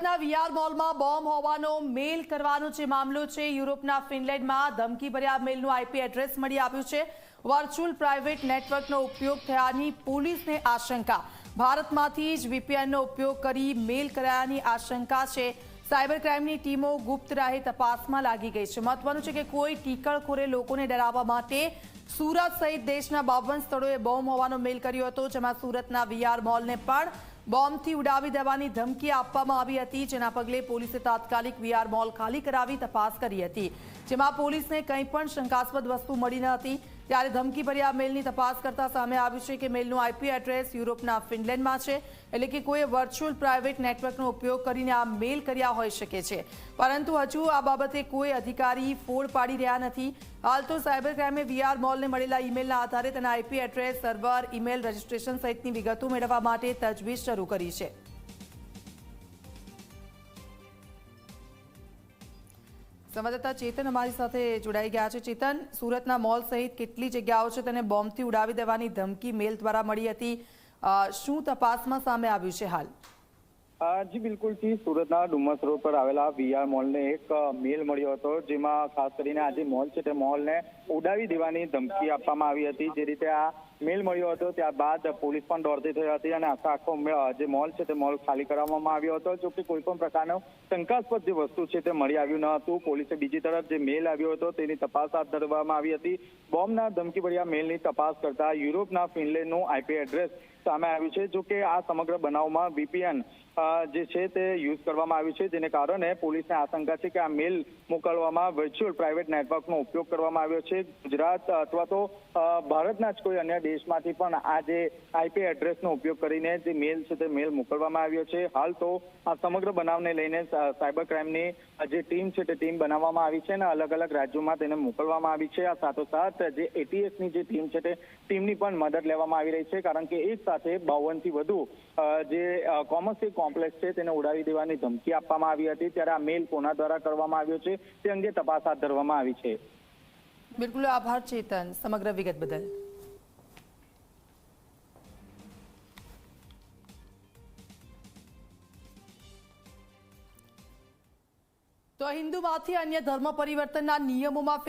સુરતના વીઆર મોલમાં બોમ્બ હોવાનો મેલ કરવાનો જે મામલો છે, યુરોપના ફિનલેન્ડમાં ધમકીભર્યા મેલનું આઈપી એડ્રેસ મળી આવ્યું છે. વર્ચ્યુઅલ પ્રાઇવેટ નેટવર્કનો ઉપયોગ થયાની પોલીસને આશંકા. ભારતમાંથી જ વીપીએનનો ઉપયોગ કરી મેલ કરાયાની આશંકા છે. સાયબર ક્રાઇમની ટીમો ગુપ્ત રાહે તપાસમાં લાગી ગઈ છે. મહત્વનું છે કે કોઈ ટીકળખોરે લોકોને ડરાવવા માટે સુરત સહિત દેશના બાવન સ્થળોએ બોમ્બ હોવાનો મેલ કર્યો હતો, જેમાં સુરતના વીઆર મોલને પણ બોમ્બથી ઉડાવી દેવાની ધમકી આપવામાં આવી હતી, જેના પગલે પોલીસે તાત્કાલિક વીઆર મોલ ખાલી કરાવી તપાસ કરી હતી. જેમાં પોલીસને કંઈ પણ શંકાસ્પદ વસ્તુ મળી ન હતી. ત્યારે ધમકીભર્યા મેલની તપાસ કરતા સામે આવ્યું છે કે મેલનું આઈપી એડ્રેસ યુરોપના ફિનલેન્ડમાં છે, એટલે કે કોઈએ વર્ચ્યુઅલ પ્રાઇવેટ નેટવર્કનો ઉપયોગ કરીને આ મેલ કર્યા હોઈ શકે છે. પરંતુ હજુ આ બાબતે કોઈ અધિકારી ફોડ પાડી રહ્યા નથી. હાલ તો સાયબર ક્રાઇમે વીઆર મોલને મળેલા ઈમેલના આધારે તેના IP address, server, email, registration સહિતની વિગતો મેળવવા માટે તજવીજ શરૂ કરી છે. સંવાદદાતા ચેતન અમારી સાથે જોડાઈ ગયા છે. ચેતન, સુરતના મોલ સહિત કેટલી જગ્યાઓ છે તેને બોમ્બથી ઉડાવી દેવાની ધમકી મેલ દ્વારા મળી હતી. શું તપાસમાં સામે આવ્યું છે હાલ? જી, બિલકુલથી સુરતના ડુમસ રોડ પર આવેલા વીઆર મોલને એક મેલ મળ્યો હતો. જેમાં ખાસ કરીને આ જે મોલ છે તે મોલને ઉડાવી દેવાની ધમકી આપવામાં આવી હતી. જે રીતે આ મેલ મળ્યો હતો, ત્યારબાદ પોલીસ પણ દોડતી થઈ હતી અને આખો આખો જે મોલ છે તે મોલ ખાલી કરાવવામાં આવ્યો હતો, જો કે કોઈ પણ પ્રકારનો શંકાસ્પદ જે વસ્તુ છે તે મળી આવ્યું ન હતું. પોલીસે બીજી તરફ જે મેલ આવ્યો હતો તેની તપાસ હાથ ધરવામાં આવી હતી. બોમ્બના ધમકીભર્યા મેલની તપાસ કરતા યુરોપના ફિનલેન્ડનું આઈપી એડ્રેસ સામે આવ્યું છે, જો કે આ સમગ્ર બનાવમાં વીપીએન જે છે તે યુઝ કરવામાં આવ્યું છે. જેને કારણે પોલીસને આશંકા છે કે આ મેલ મોકલવામાં વર્ચ્યુઅલ પ્રાઇવેટ નેટવર્કનો ઉપયોગ કરવામાં આવ્યો છે. ગુજરાત અથવા તો ભારતના જ કોઈ અન્ય દેશમાંથી પણ આ જે આઈપી એડ્રેસનો ઉપયોગ કરીને જે મેલ છે તે મેલ મોકલવામાં આવ્યો છે. હાલ તો આ સમગ્ર બનાવને લઈને સાયબર ક્રાઇમની જે ટીમ છે તે ટીમ બનાવવામાં આવી છે અને અલગ અલગ રાજ્યોમાં તેને મોકલવામાં આવી છે. આ સાથોસાથ જે એટીએસની જે ટીમ છે તે ટીમની પણ મદદ લેવામાં આવી રહી છે, કારણ કે એક સાથે બાવનથી વધુ જે કોમર્શિયલ કોમ્પ્લેક્સ છે તેને ઉડાવી દેવાની ધમકી આપવામાં આવી હતી. ત્યારે આ મેલ કોના દ્વારા કરવામાં આવ્યો છે તે અંગે તપાસ હાથ ધરવામાં આવી છે. બિલકુલ આભાર, ચેતન. સમગ્ર વિગત બદલ. તો હિન્દુમાંથી અન્ય ધર્મ પરિવર્તનના નિયમોમાં